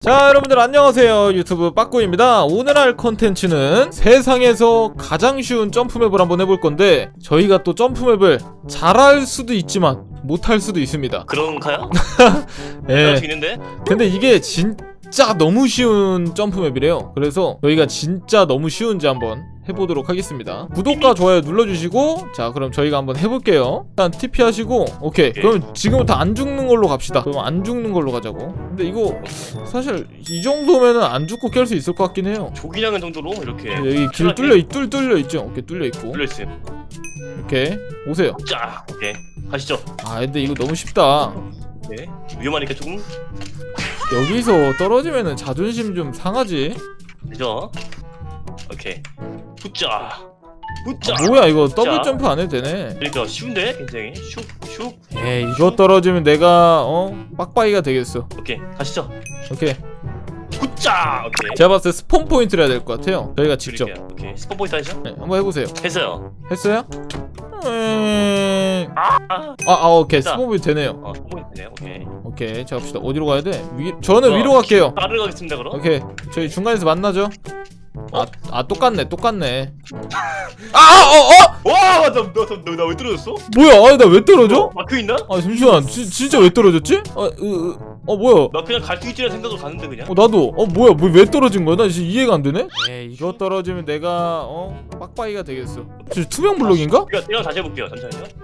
자 여러분들 안녕하세요. 유튜브 빠꾸입니다. 오늘 할 컨텐츠는 세상에서 가장 쉬운 점프맵을 한번 해볼 건데 저희가 또 점프맵을 잘할 수도 있지만 못할 수도 있습니다. 그런가요? 예. 그럴 수 있는데? 근데 이게 진짜 너무 쉬운 점프맵이래요. 그래서 저희가 진짜 너무 쉬운지 한번 해보도록 하겠습니다. 구독과 좋아요 눌러주시고 자 그럼 저희가 한번 해볼게요. 일단 TP 하시고 오케이. 그럼 지금부터 안 죽는 걸로 갑시다. 그럼 안 죽는 걸로 가자고. 근데 이거 사실 이 정도면은 안 죽고 깰 수 있을 것 같긴 해요. 조기량은 정도로 이렇게 여기 길 뚫려 있- 뚫 뚫려 있죠? 오케이 뚫려 있고. 뚫려있어요. 오케이. 오세요. 자 오케이. 가시죠. 아 근데 이거 너무 쉽다. 네 위험하니까 조금. 여기서 떨어지면은 자존심 좀 상하지? 되죠? 오케이. 굿자. 굿자. 아, 뭐야 이거 더블 자. 점프 안 해도 되네. 그러니까 쉬운데 굉장히? 슉 슉. 에이 이거 떨어지면 내가 어? 빡빡이가 되겠어. 오케이 가시죠. 오케이. 굿자! 오케이. 제가 봤을 때 스폰 포인트를 해야 될 것 같아요. 저희가 직접. 드릴게요. 오케이 스포 포인트 하시죠? 네, 한번 해보세요. 했어요. 했어요? 음... 아! 아, 아 오케이. 자. 스폰 포인트 되네요. 어, 스포 포인트 되네요. 오케이. 오케이 자 갑시다. 어디로 가야 돼? 위... 저는 어, 위로 갈게요. 빠르게 가겠습니다 그럼. 오케이. 저희 중간에서 만나죠 아, 어? 아 똑같네 똑같네 아, 아, 어, 어! 와! 나나왜 떨어졌어? 뭐야 아니 나왜 떨어져? 마크있나? 아 잠시만 지, 진짜 왜 떨어졌지? 아, 으, 으, 어 뭐야 나 그냥 갈수 있지라는 생각으로 갔는데 그냥 어 나도 어 뭐야 뭐 왜 떨어진 거야? 나 지금 이해가 안 되네. 에이 이거 떨어지면 내가 어 빡빡이가 되겠어. 저 투명 블록인가? 그러니까 내가 다시 해볼게요 잠시만요 다시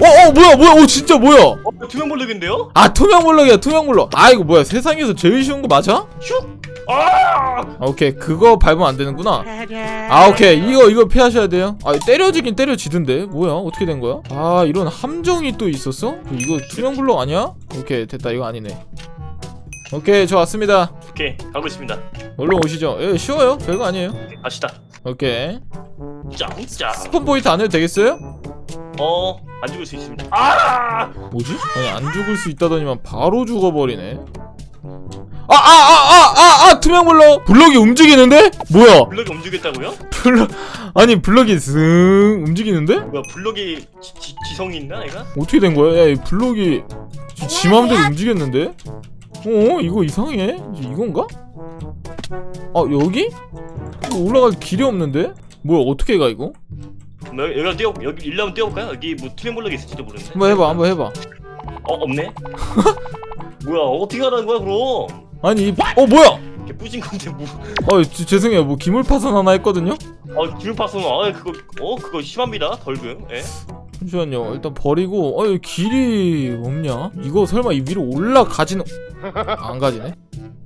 어어 뭐야 뭐야 어 진짜 뭐야? 어, 투명 볼록인데요? 아 투명 블록이야 투명 블록. 아 이거 뭐야 세상에서 제일 쉬운 거 맞아? 슉! 아! 아, 오케이 그거 밟으면 안 되는구나. 아 오케이 이거 이거 피하셔야 돼요. 아 때려지긴 때려지던데 뭐야 어떻게 된 거야? 아 이런 함정이 또 있었어? 이거 투명 블록 아니야? 오케이 됐다 이거 아니네. 오케이 저 왔습니다. 오케이 가고 있습니다 얼른 오시죠. 예 쉬워요 별거 아니에요. 오케이, 갑시다 오케이 짜! 짜! 스폰 포인트 안 해도 되겠어요? 어, 안 죽을 수 있습니다. 아! 뭐지? 아니 안 죽을 수 있다더니만 바로 죽어버리네. 아아아 아아 투명 블럭 블럭이 움직이는데? 뭐야? 블럭이 움직였다고요? 블럭 아니 블럭이 슥 움직이는데? 뭐야, 블럭이 지, 지, 지성이 있나, 얘가? 어떻게 된 거야? 야, 이 블럭이 지, 지 맘대로 움직였는데? 어 이거 이상해? 이건가? 아 여기? 올라갈 길이 없는데? 뭐야 어떻게 가 이거? 뭐, 여기, 여기 뛰어, 여기 일로 한번 뛰어볼까요? 여기 뭐 투명 블럭이 있을지도 모르는데. 한번 해봐 한번 해봐. 어, 없네? 뭐야, 어떻게 하라는 거야, 그럼? 아니 이- 어 뭐야? 뿌진 건데, 뭐. 어 지- 죄송해요 뭐 기물 파손 하나 했거든요? 어, 기름 파손, 아, 그거, 어, 그거 심합니다, 덜금. 예? 잠시만요. 일단 버리고. 어, 길이 없냐? 이거 설마 이 위로 올라가지는 안 가지네?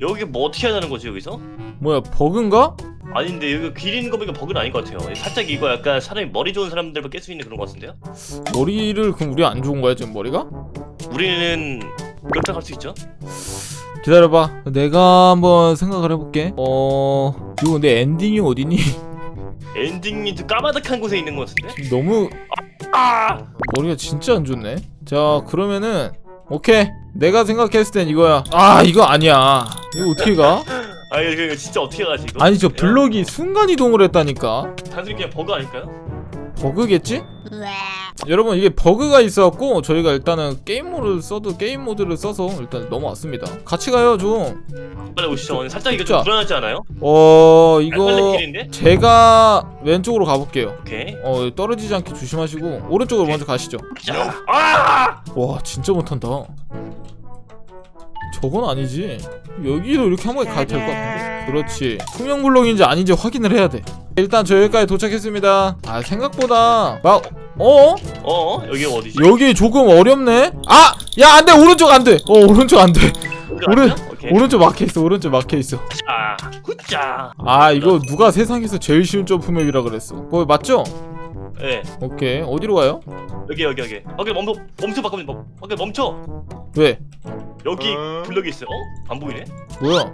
여기 뭐 어떻게 하자는 거지, 여기서? 뭐야 버그인가? 아닌데, 여기 길 있는 거 보니까 버그는 아닌 것 같아요. 살짝 이거 약간 사람이 머리 좋은 사람들만 깰 수 있는 그런 것 같은데요? 머리를 그럼 우리 안 좋은 거야 지금 머리가? 우리는 깜짝 할수 있죠? 기다려봐. 내가 한번 생각을 해볼게. 어, 이거 근데 엔딩이 어디니? 엔딩이 좀 까마득한 곳에 있는 것 같은데? 너무 아! 머리가 진짜 안 좋네. 자 그러면은 오케이. 내가 생각했을 땐 이거야. 아 이거 아니야. 이거 어떻게 가? 아 이거 이거 진짜 어떻게 가지 이거? 아니 저 블럭이 순간 이동을 했다니까. 단순히 그냥 버그 아닐까요? 버그겠지? 여러분 이게 버그가 있어갖고 저희가 일단은 게임 모드를 써도 게임 모드를 써서 일단 넘어왔습니다. 같이 가요 좀어 빨리 오시죠. 살짝 이거 자. 좀 불안하지 않아요? 어, 이거 길인데? 제가 왼쪽으로 가볼게요. 오케이. 어 떨어지지 않게 조심하시고 오른쪽으로 먼저 가시죠. 자 아! 와 진짜 못한다. 저건 아니지. 여기도 이렇게 한 번에 가도 될것 같은데? 그렇지. 투명 블록인지 아닌지 확인을 해야 돼 일단 저 여기까지 도착했습니다 아 생각보다 막 어? 어? 여기 어디지? 여기 조금 어렵네. 아, 야 안돼 오른쪽 안돼. 어 오른쪽 안돼. 오른- 오른쪽 막혀 있어. 오른쪽 막혀 있어. 자 굿자 아 이거 누가 세상에서 제일 쉬운 점프맵이라 그랬어. 거기 맞죠? 네 오케이 어디로 가요? 여기 여기 여기 여기 멈춰 멈춰 바꾸면 멈 여기 멈춰 왜? 여기 블럭이 있어 어? 안 보이네? 뭐야?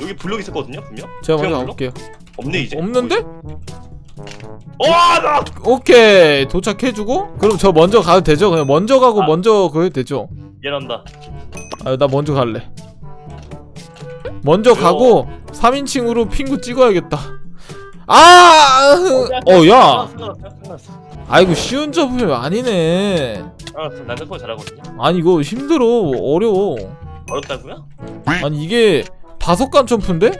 여기 블럭 있었거든요 분명? 제가 먼저 가볼게요. 없네 이제 없는데? 와 나! 오케이 도착해주고 그럼 저 먼저 가도 되죠? 그냥 먼저 가고 아. 먼저 그래도 되죠? 미안합니다 아 나 먼저 갈래. 먼저 가고 3인칭으로 핑구 찍어야겠다. 아! 어 야. 상관없어 상관없어 아이고 쉬운 점프맵 아니네. 상관없어 난 점프 잘하거든요 아니 이거 힘들어 어려워 어렵다고요? 아니 이게 다섯 간 점프인데?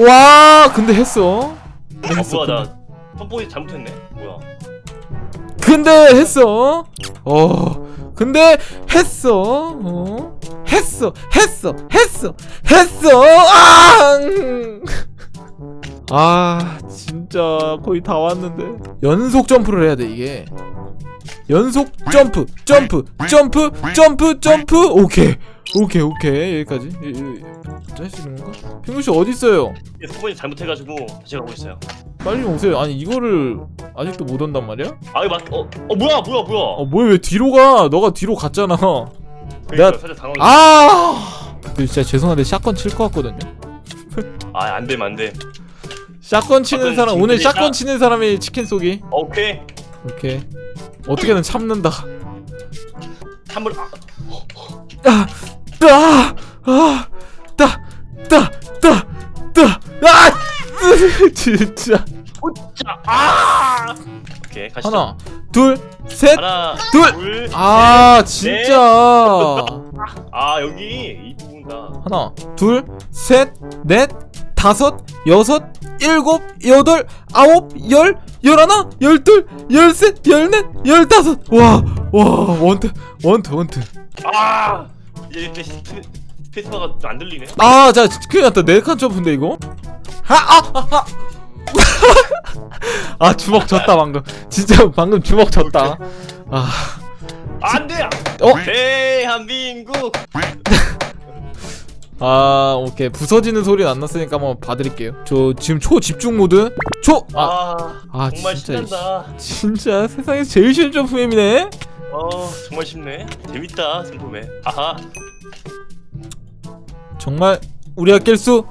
와 근데 했어. 근데 아 했어 뭐야 근데. 나. 펌포이 잘못했네. 뭐야. 근데 했어. 어 근데 했어. 어 했어 했어 했어 했어. 아! 아 진짜 거의 다 왔는데. 연속 점프를 해야 돼 이게. 연속 점프 점프 점프 점프 점프. 오케이 오케이 오케이 여기까지 할수 있는 건가? 핑구 씨 어디 있어요? 펌포이 잘못해가지고 다시 가고 있어요 빨리 오세요. 아니 이거를 아직도 못 온단 말이야? 아 이거 막 어, 어 뭐야 뭐야 뭐야 어 뭐야 왜 뒤로 가? 너가 뒤로 갔잖아. 그러니까 내가- 살짝 당황 아! 근데 진짜 죄송한데 샷건 칠 것 같거든요. 아 안돼 안돼 샷건 치는 사람 오늘? 샷건 치는 사람이 치킨 쏘기. 오케이 오케이. 어떻게든 참는다. 아, 아! 아! 아! 따! 따! 따! 따! 아! 진짜. 자, 아 오케이 가시죠 하나, 둘, 셋. 하나 둘! 둘 아, 진짜. 아 여기 이 부분 다 하나, 둘, 셋, 넷, 다섯, 여섯, 일곱, 여덟, 아홉, 열, 열하나, 열둘, 열셋, 열넷, 열다섯. 와, 와, 원트, 원트, 원트. 아 이제 스페- 스페이스바가 안 들리네 아, 자, 큰일 났다. 네칸 점프인데 이거. 하, 아, 아, 아. 아, 주먹 졌다 방금. 진짜 방금 주먹 졌다. 아, 안 돼 어, 대한민국 아, 오케이. 부서지는 소리는 안 났으니까 한번 봐드릴게요. 저 지금 초 집중 모드. 초. 아, 아, 아, 정말 진짜, 신난다 진짜 세상에서 제일 쉬운 점프맵이네. 어 정말 쉽네. 재밌다 승부매 아하. 정말 우리가 깰 수?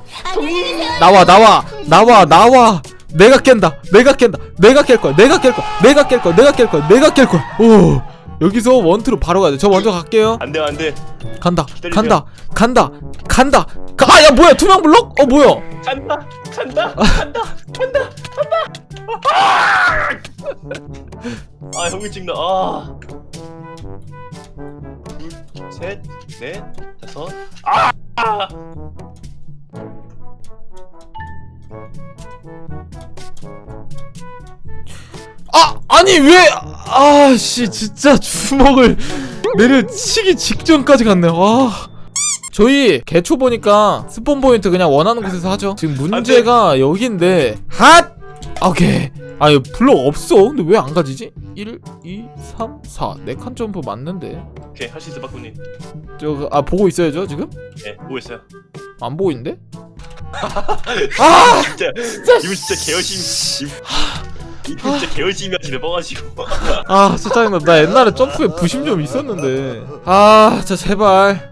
나와 나와 나와 나와. 내가 깬다 내가 깬다 내가 깰 거야 내가 깰 거야 내가 깰 거야 내가 깰 거야 내가 깰 거야. 오 여기서 원투로 바로 가야 돼저 먼저 갈게요. 안돼 안돼. 간다 기다리세요. 간다 간다 간다. 아야 뭐야? 투명 블럭 어 뭐야 간다 간다 간다 간다 간다. 아, 아 형이 찍나 아 둘 셋 넷 다섯. 아 아! 아 아니 왜 아씨 진짜 주먹을 내려치기 직전까지 갔네. 와 저희 개초 보니까 스폰 포인트 그냥 원하는 곳에서 하죠. 지금 문제가 여기인데. 핫! 오케이. 아니 블록 없어. 근데 왜 안 가지지? 1 2 3 4 4칸 점프 맞는데. 오케이 할 수 있어 박군님 저아 보고 있어야죠 지금? 예 보고 있어요. 안 보고 있는데? 아! 진짜. 이거 진짜 개열심히 이- 이거 진짜 개열심히 하시네 뻥하시고. 아 진짜 짜증나 나 옛날에 점프에 부심 좀 있었는데. 아 진짜 제발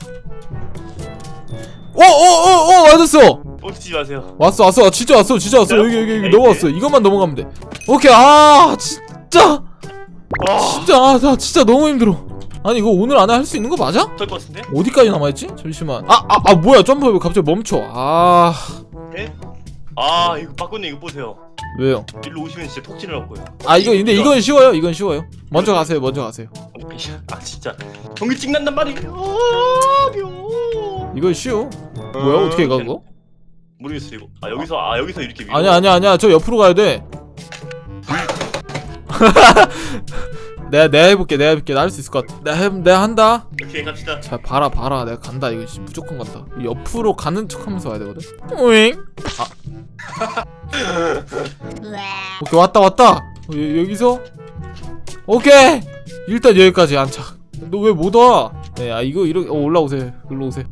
어어어어 맞았어. 뻥치지 마세요. 왔어 왔어 아, 진짜 왔어 진짜 왔어. 여기 여기 여기 넘어왔어. 이것만 넘어가면 돼. 오케이 아 진짜? 와 진짜 아 나 진짜 너무 힘들어. 아니 이거 오늘 안에 할 수 있는 거 맞아? 어떨 것 같은데? 어디까지 남아있지? 잠시만. 아 아 아 뭐야. 점프 왜 갑자기 멈춰. 아. 예? 아 이거 박군님 이거 보세요. 왜요? 일로 오시면 진짜 톡 찌를 거예요. 아 이거 근데 이건 쉬워요? 이건 쉬워요? 먼저 가세요 먼저 가세요. 아 진짜. 형이 찍는단 말이에요. 아, 묘. 이건 쉬워. 뭐야 어떻게 가 그거? 모르겠어 이거. 아 여기서 아 여기서 이렇게 위로 아니야 아니야 아니야. 저 옆으로 가야 돼. 내가 내가 해볼게 내가 해볼게. 나 할 수 있을 것 같아. 내가 해, 내가 한다. 오케이 갑시다. 자 봐라 봐라. 내가 간다. 이거 씨, 무조건 간다. 옆으로 가는 척하면서 와야 되거든. 오잉? 아. 오케이 왔다 왔다. 어, 여, 여기서? 오케이. 일단 여기까지 안착. 너 왜 못 와? 네 아 이거 이렇게 어, 올라오세요. 일로 오세요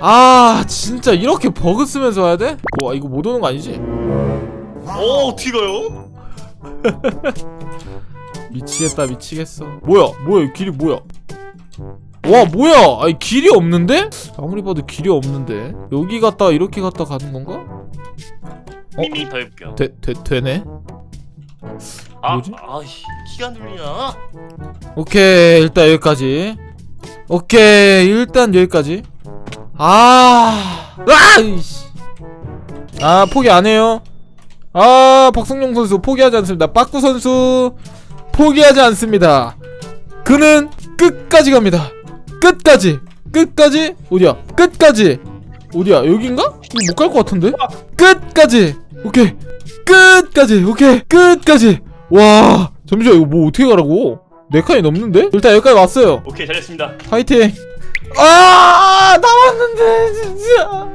아 진짜 이렇게 버그 쓰면서 와야 돼? 뭐 이거 못 오는 거 아니지? 어 어떻게 가요? 미치겠다 미치겠어 뭐야 뭐야 이 길이 뭐야 와 뭐야 아니 길이 없는데? 아무리 봐도 길이 없는데 여기 갔다 이렇게 갔다 가는 건가? 어? 미미 더 해볼게요 되, 되, 되네 아, 뭐지? 아 씨, 키가 안 눌리나? 오케이 일단 여기까지 오케이 일단 여기까지 아, 아이씨. 아 포기 안 해요? 아 박성용 선수 포기하지 않습니다. 빠꾸 선수 포기하지 않습니다. 그는 끝까지 갑니다. 끝까지 끝까지 어디야. 끝까지 어디야. 여긴가? 이거 못갈 것 같은데? 끝까지. 오케이. 끝까지. 오케이. 끝까지. 와. 잠시만 이거 뭐 어떻게 가라고? 네 칸이 넘는데? 일단 여기까지 왔어요. 오케이 잘했습니다. 파이팅 아 나왔는데 진짜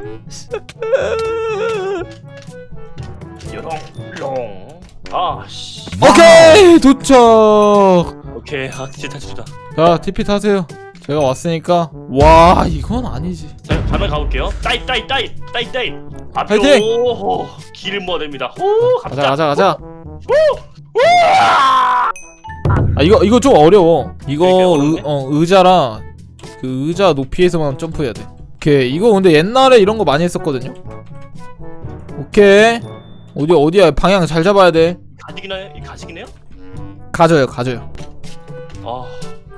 요롱롱. 아씨. 오케이 도착 오케이 아 진짜 탈출이다. 자 TP 타세요 제가 왔으니까 와 이건 아니지 자 가면 가볼게요. 따이 따이 따이 따이 따이. 파이팅! 오, 길을 모아냅니다. 호 가자 갑시다. 가자 가자 아 이거 이거 좀 어려워 이거 되게 의, 어렵네? 어, 의자랑 그 의자 높이에서만 점프해야 돼 오케이 이거 근데 옛날에 이런 거 많이 했었거든요 오케이 어디 어디야 방향 잘 잡아야 돼 가직이나요? 이 가직이네요? 가져요 가져요 아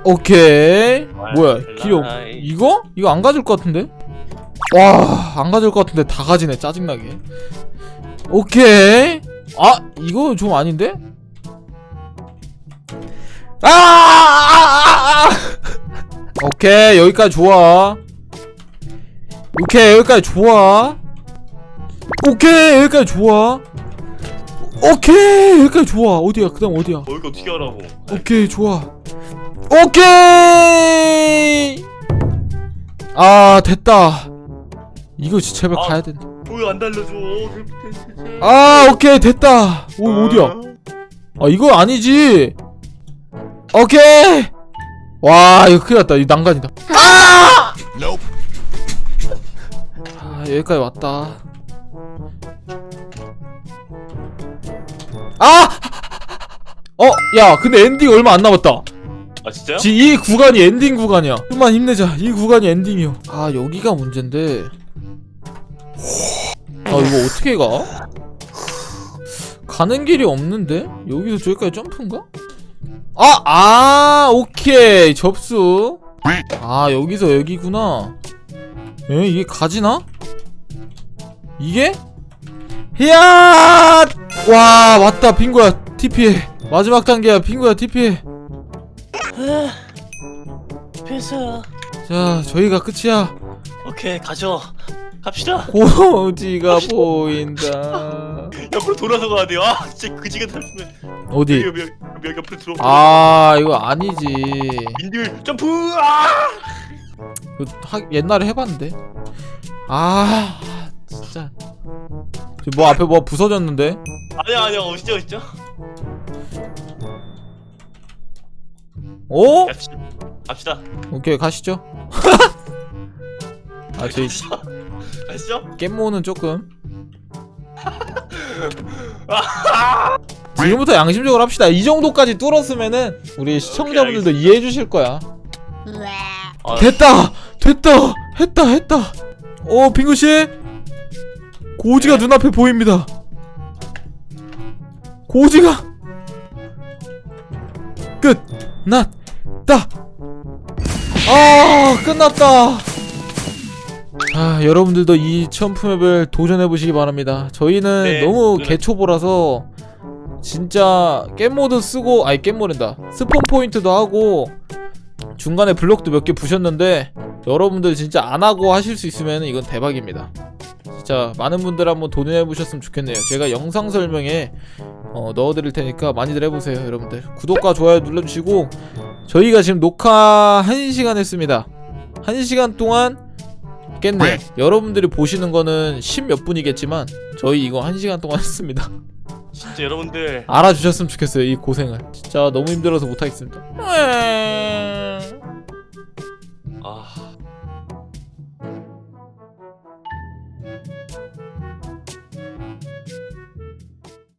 오케이 뭐야 아, 길이 없. 이거? 이거 안 가질 것 같은데? 와, 안 가질 것 같은데 다 가지네, 짜증나게. 오케이. 아, 이거 좀 아닌데? 아! 아, 아, 아! 오케이, 여기까지 좋아. 오케이, 여기까지 좋아. 오케이, 여기까지 좋아. 오케이, 여기까지 좋아. 어디야? 그 다음 어디야? 어 이거 어떻게 하라고? 오케이 좋아 오케이 아 됐다 이거 진짜 제발 아. 가야 된다 왜안 달려줘? 아 오케이 됐다 오 어디야 아 이거 아니지 오케이 와 이거 큰일 났다 이거 난간이다 아! 아 여기까지 왔다 아! 어, 야, 근데 엔딩 얼마 안 남았다. 아 진짜요? 지, 이 구간이 엔딩 구간이야. 좀만 힘내자. 이 구간이 엔딩이요. 아, 여기가 문제인데. 아, 이거 어떻게 가? 가는 길이 없는데? 여기서 저기까지 점프인가? 아, 아, 오케이. 접수. 아, 여기서 여기구나. 에, 이게 가지나? 이게? 히야! 와, 맞다. 빙고야. TP해. 마지막 단계야. 빙고야, TP해. 자, 저희가 끝이야. 오케이 가죠. 갑시다. 고지가 보인다. 옆으로 돌아서 가야 돼요. 아 진짜 그지가 탈수네. 어디? 여기 여기 여기 옆으로 들어. 아, 이거 아니지. 민들 점프. 아. 그 하, 옛날에 해봤는데. 아, 진짜. 저뭐 앞에 뭐 부서졌는데? 아니야 아니야 오시죠 오시죠. 오? 갑시다. 갑시다. 오케이, 가시죠. 아, 저희 가시죠. 깻모는 조금. 지금부터 양심적으로 합시다. 이 정도까지 뚫었으면은 우리 시청자분들도 이해해 주실 거야. 아, 됐다! 됐다! 했다, 했다! 어, 빙구씨? 고지가 눈앞에 보입니다. 고지가! 끝! 났다! 아, 끝났다! 아, 여러분들도 이 점프맵을 도전해보시기 바랍니다. 저희는 네, 너무 그래. 개초보라서 진짜 겜모드 쓰고, 아니 겜모랜다. 스폰 포인트도 하고, 중간에 블록도 몇 개 부셨는데 여러분들 진짜 안 하고 하실 수 있으면 이건 대박입니다. 진짜 많은 분들 한번 도전해 보셨으면 좋겠네요. 제가 영상 설명에 어, 넣어드릴 테니까 많이들 해보세요, 여러분들. 구독과 좋아요 눌러주시고 저희가 지금 녹화 1시간 했습니다. 1시간 동안 깼네요. 여러분들이 보시는 거는 10 몇 분이겠지만 저희 이거 1시간 동안 했습니다. 진짜 여러분들 알아주셨으면 좋겠어요, 이 고생을. 진짜 너무 힘들어서 못하겠습니다.